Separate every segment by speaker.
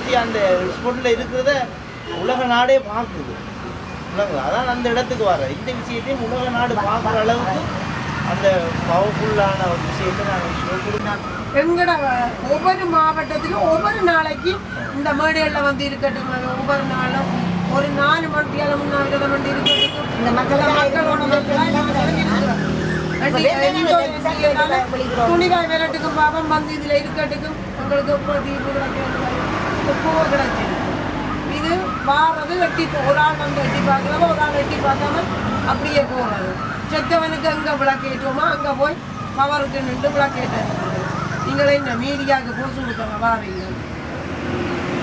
Speaker 1: நிறுத்தி அந்த ஸ்பாட்டில் இருக்கிறத உலக நாடே பார்க்குது. உலக அதான் அந்த இடத்துக்கு வர இந்த விஷயத்தையும் உலக நாடு பார்க்குற அளவுக்கு அந்த பவர்ஃபுல்லான ஒரு விஷயத்தை சொல்லிருந்தோம்
Speaker 2: எங்கட ஒவ்வொரு மாவட்டத்திலும் ஒவ்வொரு நாளைக்கு இந்த மேடைகளில் வந்து இருக்கட்டும் ஒவ்வொரு நாளும் ஒரு நாலு மணி நேரம் நாலு மணி இருக்கட்டும்
Speaker 3: இந்த மக்கள்
Speaker 2: மக்களோட துணிவாய் விரட்டுக்கும் பாவம் வந்து இதுல இருக்கட்டுக்கும் உங்களுக்கு தீர்வு கிடைக்கிறது இப்போ கிடைச்சி இது வெட்டி ஒரு ஆள் வந்து வெட்டி பார்க்கறவோ ஒரு ஆள் வெட்டி பார்க்காம அப்படியே போறது. செத்தவனுக்கு அங்கே விளக்கேற்றுவோமோ அங்கே போய் பவருக்கு நின்று விளக்கேற்றது நீங்களே இந்த மீடியாவுக்கு பூசு கொடுக்குற வாரீங்க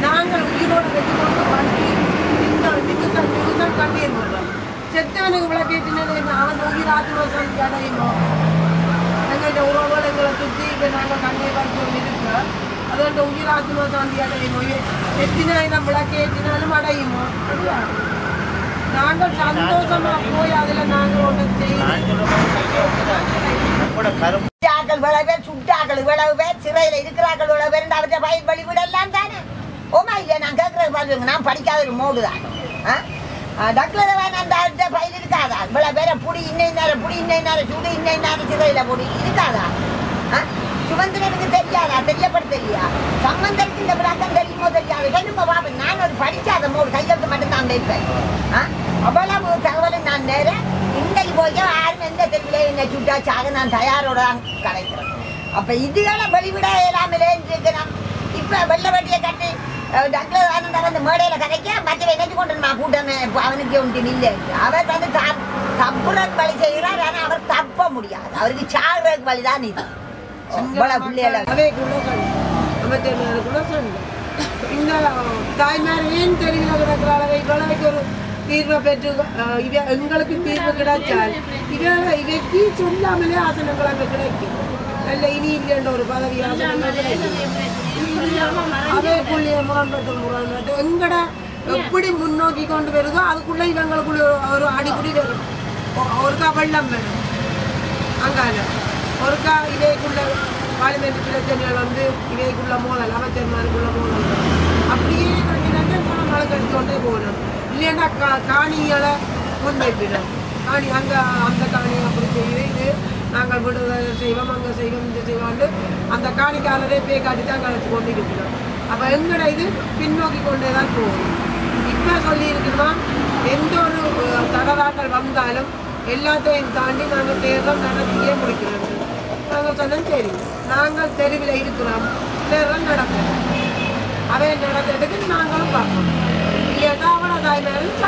Speaker 2: நாங்கள் உயிரோடு வெட்டி கொண்டு பண்ணி நிமிஷம் நிமிஷம் கண்ணீர் விடுறோம் செத்தவனுக்கு விளக்கேற்றினது அவன் உயிர் ஆத்மா சாந்தி அடையுமோ? எங்கள்கிட்ட உறவுகள் எங்களை சுற்றி இப்போ நாங்கள் கண்ணீர் பார்த்து கொண்டு இருக்கிறோம் அது அந்த உயிர் ஆத்மா சாந்தி எத்தினாய் நம்மள கேட்டினாலும் அடையுமோ நாங்கள் சந்தோஷமா போய் அதுல நாங்கள் ஒன்று செய்யணும்
Speaker 3: ஆக்கள் இவ்வளவு சுட்டாக்கள் இவ்வளவு பேர் இருக்கிறார்கள் இவ்வளவு அவற்றை பயிர் தானே ஓமா இல்லையா நான் கேட்கறது பாருங்க நான் படிக்காத ஒரு மோடு தான் டக்லர் அந்த அடுத்த பயிர் இருக்காதா இவ்வளவு பேரை புடி இன்னை நேரம் புடி இன்னை நேரம் சுடு இன்னை நேரம் சிறையில புடி இருக்காதா சுமந்திரனுக்கு தெரியாதா தெரியப்படுத்தலையா சம்பந்தருக்கு இந்த விளக்கம் தெரியுமோ தெரியாது என்னமோ பாபு நான் ஒரு படிக்காத மோடு கையெழுத்து மட்டும் தான் வைப்பேன் ஆ? அவ்வளவு தகவலை நான் நேரம் இன்றைக்கு போய் யாரும் எந்த தெருவிலே என்னை சுட்டாச்சாக நான் தயாரோட தான் கிடைக்கிறேன் அப்ப இதுகளை வெளிவிட இயலாமலே இருக்கிறான். இப்ப வெள்ள வெட்டியை கட்டி டாக்டர் ஆனந்தா வந்து மேடையில கதைக்க மற்ற நினைச்சு கொண்டு நான் கூட்டமே அவனுக்கு ஒன்று இல்லை அவர் வந்து தான் தப்புறதுக்கு வழி செய்கிறார் ஆனா அவர் தப்ப முடியாது. அவருக்கு சாகுறதுக்கு வழிதான் இது. இவ்வளவு பிள்ளைகளை.
Speaker 2: இந்த தாய்மார் ஏன் தெரியல கிடக்கிற அளவை இவ்வளவுக்கு ஒரு தீர்வை பெற்று இவ எங்களுக்கு தீர்வு கிடைச்சால் இவ இவைக்கு சொல்லாமலே ஆசனங்கள் அங்கே கிடைக்கும். நல்ல இனி இல்லைன்ற ஒரு பதவி கிடைக்கும். அதேக்குள்ளேயே முரண்பட்டு முரண்பட்டு எங்கட எப்படி முன்னோக்கி கொண்டு வருதோ அதுக்குள்ள இவங்களுக்குள்ள ஒரு- அடிப்படி வரும். ஒருக்கா வெள்ளம் வரும். அங்கால. ஒருக்கா இவைக்குள்ள பார்லிமெண்ட் பிரச்சனைகள் வந்து இவைக்குள்ள மோதல் அமைச்சர்மாருக்குள்ள மோதல் அப்படியே ரெண்டு ரெண்டு மூணு நாளுக்கு எடுத்துக்கொண்டே போகணும் இல்லைன்னா கா காணிகளை முன்வைப்பிடும் காணி அங்கே அந்த காணி அப்படி செய்யுது இது நாங்கள் விடுதலை செய்வோம் அங்கே செய்வோம் இது செய்வோம்னு அந்த காணிக்காரரே பே காட்டி தான் கழிச்சு கொண்டு இருக்கிறோம் அப்போ எங்கட இது? பின்னோக்கி கொண்டே தான் போகும். இப்போ சொல்லியிருக்கணுமா எந்த ஒரு அஹ், வந்தாலும் எல்லாத்தையும் தாண்டி நாங்கள் தேர்தல் நடத்தியே முடிக்கிறோம் நாங்கள் சொன்னோம் சரி. நாங்கள் தெருவில் இருக்கிறோம். தேர்தல் நடக்கிறோம் அவன் நடக்கிறதுக்கு நாங்களும் பார்க்கணும் இல்லையா அவனை தாய்மாரும் சா